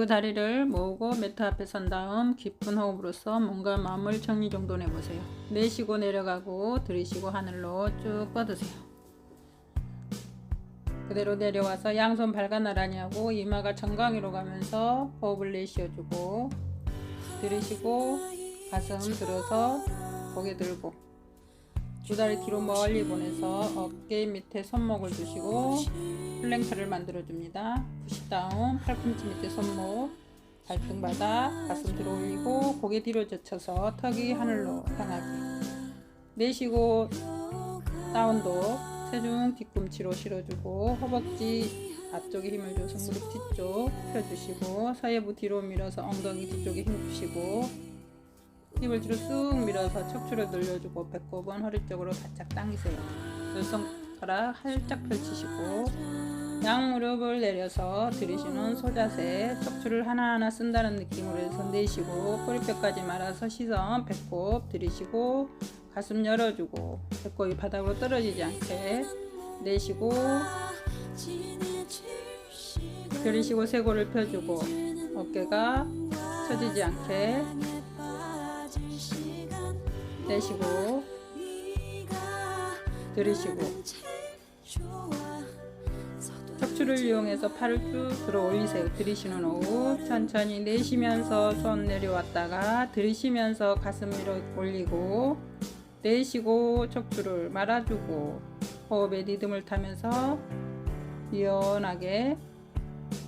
두 다리를 모으고 매트 앞에 선 다음 깊은 호흡으로써 몸과 마음을 정리정돈해 보세요. 내쉬고 내려가고 들이쉬고 하늘로 쭉 뻗으세요. 그대로 내려와서 양손 발가 나란히 하고 이마가 정강이로 가면서 호흡을 내쉬어주고 들이쉬고 가슴 들어서 고개 들고 두 다리 뒤로 멀리 보내서 어깨 밑에 손목을 두시고 플랭크를 만들어 줍니다. 푸시다운 팔꿈치 밑에 손목 발등 바닥 가슴 들어 올리고 고개 뒤로 젖혀서 턱이 하늘로 향하게 내쉬고 다운도 체중 뒤꿈치로 실어주고 허벅지 앞쪽에 힘을 줘서 무릎 뒤쪽 펴주시고 사회부 뒤로 밀어서 엉덩이 뒤쪽에 힘 주시고 힙을 뒤로 쑥 밀어서 척추를 늘려주고 배꼽은 허리 쪽으로 바짝 당기세요. 두 손가락 활짝 펼치시고 양 무릎을 내려서 들이쉬는 소자세 척추를 하나하나 쓴다는 느낌으로 해서 내쉬고 꼬리뼈까지 말아서 시선 배꼽 들이쉬고 가슴 열어주고 배꼽이 바닥으로 떨어지지 않게 내쉬고 들이쉬고 쇄골을 펴주고 어깨가 처지지 않게 내쉬고 들이쉬고 척추를 이용해서 팔을 쭉 들어 올리세요. 들이쉬는 호흡 천천히 내쉬면서 손 내려왔다가 들이쉬면서 가슴 밀어 올리고 내쉬고 척추를 말아주고 호흡의 리듬을 타면서 유연하게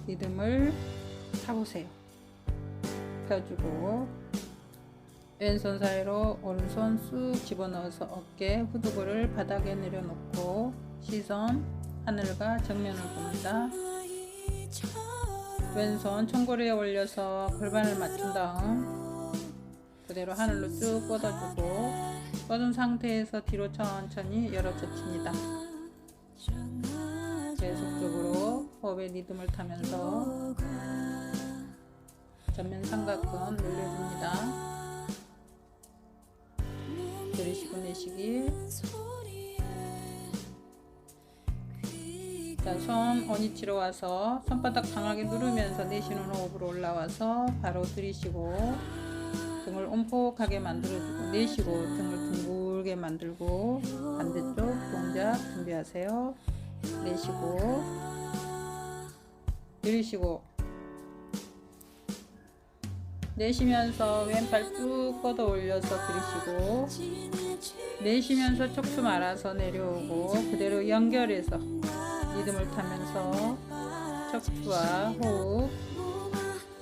리듬을 타보세요. 펴주고 왼손 사이로 오른손 쑥 집어넣어서 어깨 후두부를 바닥에 내려놓고 시선 하늘과 정면을 봅니다. 왼손 총고리에 올려서 골반을 맞춘 다음 그대로 하늘로 쭉 뻗어주고 뻗은 상태에서 뒤로 천천히 열어 젖힙니다. 계속적으로 호흡의 리듬을 타면서 전면 삼각근 늘려줍니다. 내쉬기 자, 손 어니치로 와서 손바닥 강하게 누르면서 내쉬는 호흡으로 올라와서 바로 들이쉬고 등을 온폭하게 만들어주고 내쉬고 등을 둥글게 만들고 반대쪽 동작 준비하세요. 내쉬고 들이쉬고 내쉬면서 왼팔 쭉 뻗어 올려서 들이쉬고 내쉬면서 척추 말아서 내려오고 그대로 연결해서 리듬을 타면서 척추와 호흡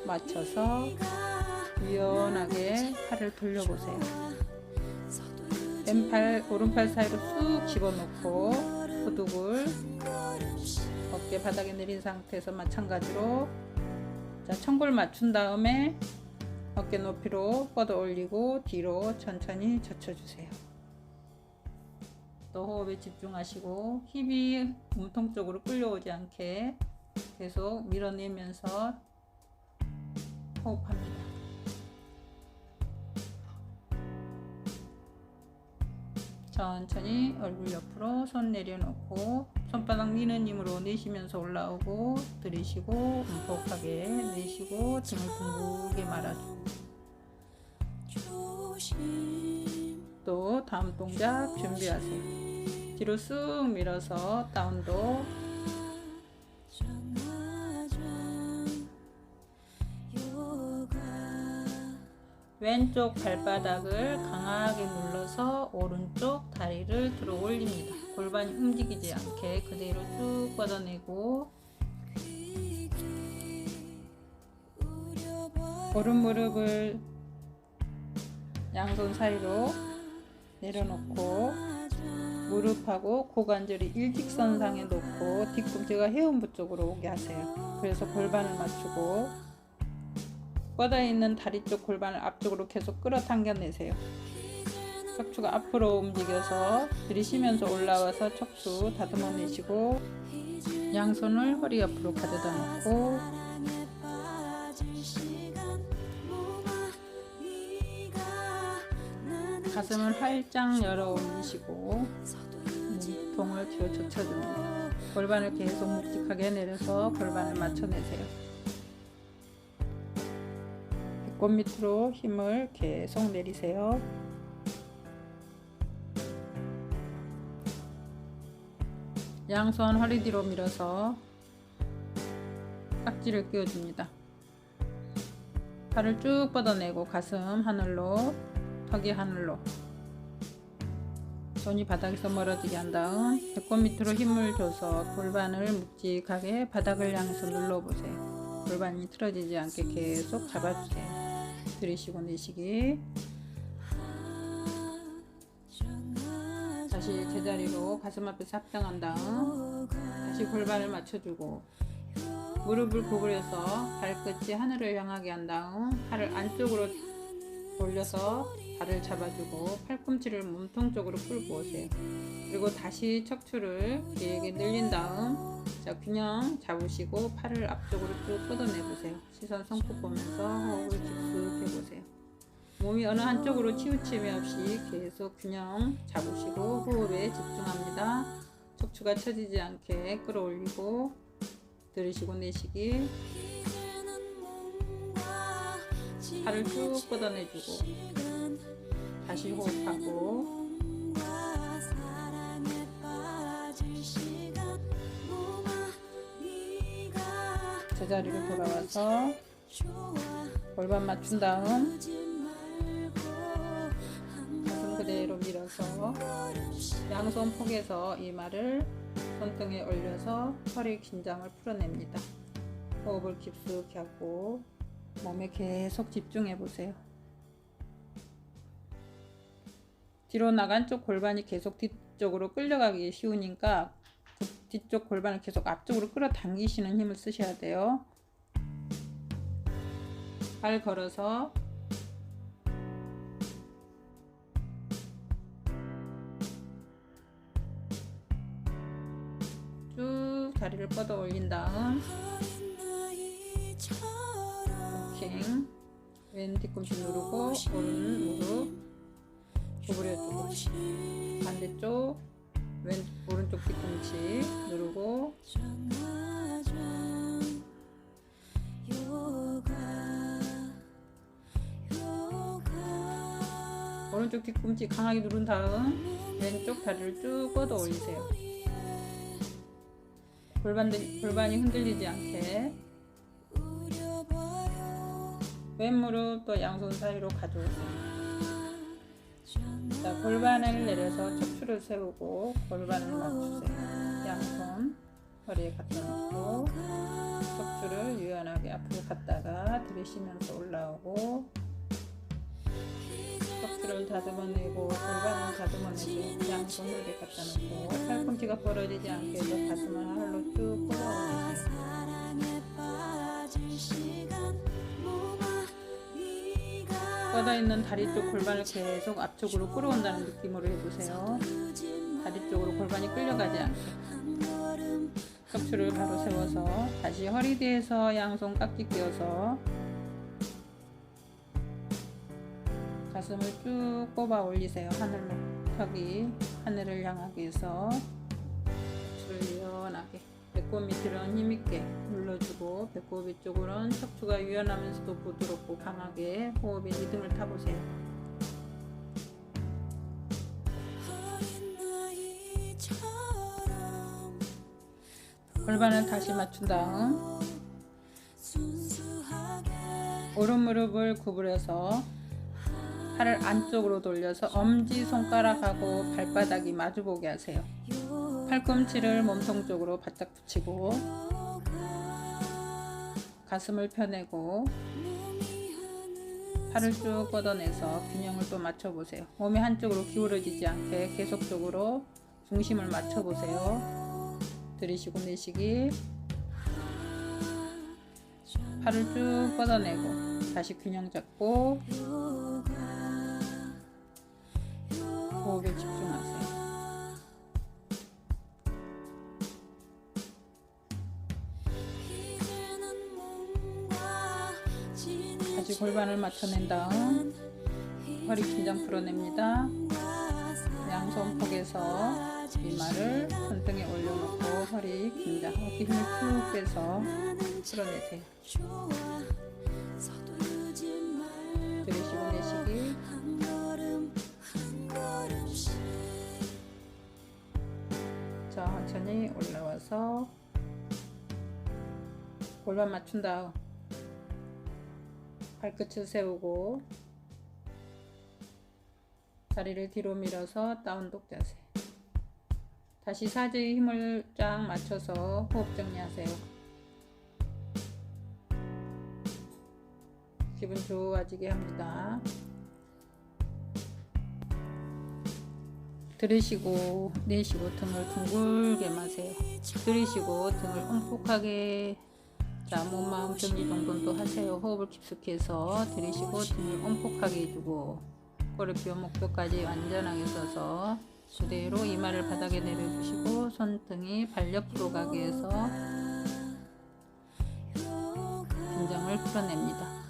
맞춰서 유연하게 팔을 돌려보세요. 왼팔 오른팔 사이로 쑥 집어넣고 호둑을 어깨 바닥에 내린 상태에서 마찬가지로 자 청골 맞춘 다음에 어깨 높이로 뻗어 올리고 뒤로 천천히 젖혀주세요. 또 호흡에 집중하시고 힙이 몸통 쪽으로 끌려오지 않게 계속 밀어내면서 호흡합니다. 천천히 얼굴 옆으로 손 내려놓고 손바닥 미는 힘으로 내쉬면서 올라오고 들이쉬고 움푹하게 내쉬고 등을 둥글게 말아주고 또 다음 동작 준비하세요. 뒤로 쑥 밀어서 다운도 왼쪽 발바닥을 강하게 눌러서 오른쪽 다리를 들어 올립니다. 골반이 움직이지 않게 그대로 쭉 뻗어내고 오른 무릎을 양손 사이로 내려놓고 무릎하고 고관절이 일직선상에 놓고 뒤꿈치가 해운부 쪽으로 오게 하세요. 그래서 골반을 맞추고 뻗어 있는 다리 쪽 골반을 앞쪽으로 계속 끌어당겨 내세요. 척추가 앞으로 움직여서 들이쉬면서 올라와서 척추 다듬어 내시고 양손을 허리 옆으로 가져다 놓고 가슴을 활짝 열어 올리시고 몸통을 뒤로 젖혀줍니다. 골반을 계속 묵직하게 내려서 골반을 맞춰내세요. 배꼽 밑으로 힘을 계속 내리세요. 양손 허리 뒤로 밀어서 깍지를 끼워줍니다. 팔을 쭉 뻗어내고 가슴 하늘로 턱이 하늘로 손이 바닥에서 멀어지게 한 다음 배꼽 밑으로 힘을 줘서 골반을 묵직하게 바닥을 향해서 눌러보세요. 골반이 틀어지지 않게 계속 잡아주세요. 들이쉬고 내쉬기. 다시 제자리로 가슴 앞에서 합당한 다음 다시 골반을 맞춰주고 무릎을 구부려서 발끝이 하늘을 향하게 한 다음 팔을 안쪽으로 돌려서 발을 잡아주고 팔꿈치를 몸통 쪽으로 끌고 오세요. 그리고 다시 척추를 길게 늘린 다음 자 균형 잡으시고 팔을 앞쪽으로 쭉 뻗어내 보세요. 시선 손끝 보면서 호흡을 깊숙 해보세요. 몸이 어느 한쪽으로 치우침이 없이 계속 균형 잡으시고 호흡에 집중합니다. 척추가 처지지 않게 끌어올리고 들으시고 내쉬기 팔을 쭉 뻗어내주고 다시 호흡하고 제자리로 돌아와서 골반 맞춘 다음 가슴 그대로 밀어서 양손 폭에서 이마를 손등에 올려서 허리 긴장을 풀어냅니다. 호흡을 깊숙이 하고 몸에 계속 집중해 보세요. 뒤로 나간 쪽 골반이 계속 뒤쪽으로 끌려가기 쉬우니까 그 뒤쪽 골반을 계속 앞쪽으로 끌어당기시는 힘을 쓰셔야 돼요. 발 걸어서 쭉 다리를 뻗어 올린 다음 워킹. 왼 뒤꿈치 누르고 오른 무릎 구부려주고 반대쪽 왼 오른쪽 뒤꿈치 누르고 오른쪽 뒤꿈치 강하게 누른 다음 왼쪽 다리를 쭉 뻗어 올리세요. 골반, 골반이 흔들리지 않게 왼 무릎 또 양손 사이로 가져오세요. 자, 골반을 내려서 척추를 세우고 골반을 맞추세요. 양손 허리에 갖다 놓고 척추를 유연하게 앞으로 갔다가 들이쉬면서 올라오고 척추를 다듬어내고 골반을 다듬어내고 양손 허리에 갖다 놓고 팔꿈치가 벌어지지 않게 해서 가슴을 하늘로 쭉 뻗어올리세요. 뻗어 있는 다리 쪽 골반을 계속 앞쪽으로 끌어온다는 느낌으로 해보세요. 다리 쪽으로 골반이 끌려가지 않게. 척추를 바로 세워서 다시 허리 뒤에서 양손 깍지 끼워서 가슴을 쭉 뽑아 올리세요. 하늘로 턱이 하늘을 향하게 해서 배꼽 밑으로는 힘있게 눌러주고 배꼽 위쪽으로는 척추가 유연하면서도 부드럽고 강하게 호흡의 리듬을 타보세요. 골반을 다시 맞춘 다음 오른 무릎을 구부려서 팔을 안쪽으로 돌려서 엄지 손가락하고 발바닥이 마주보게 하세요. 팔꿈치를 몸통 쪽으로 바짝 붙이고 가슴을 펴내고 팔을 쭉 뻗어내서 균형을 또 맞춰보세요. 몸이 한쪽으로 기울어지지 않게 계속적으로 중심을 맞춰보세요. 들이쉬고 내쉬기 팔을 쭉 뻗어내고 다시 균형 잡고 골반을 맞춰낸 다음 허리 긴장 풀어냅니다. 양손 폭에서 이마를 손등에 올려놓고 허리 긴장, 어깨 힘을 쭉 빼서 풀어내세요. 들이쉬고 내쉬기 자 천천히 올라와서 골반 맞춘 다음 발끝을 세우고 다리를 뒤로 밀어서 다운독 자세. 다시 사지의 힘을 쫙 맞춰서 호흡 정리하세요. 기분 좋아지게 합니다. 들이쉬고 내쉬고 등을 둥글게 마세요. 들이쉬고 등을 움푹하게 자, 몸, 마음, 정리 정돈도 하세요. 호흡을 깊숙이 해서 들이쉬고 등을 움푹하게 해주고 꼬리 뼈, 목뼈까지 완전하게 써서 그대로 이마를 바닥에 내려주시고 손등이 발 옆으로 가게 해서 긴장을 풀어냅니다.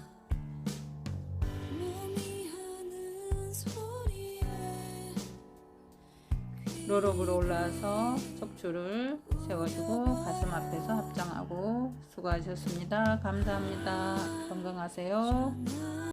로록으로 올라와서 척추를 세워주고 가슴 앞에서 합장하고 수고하셨습니다. 감사합니다. 건강하세요.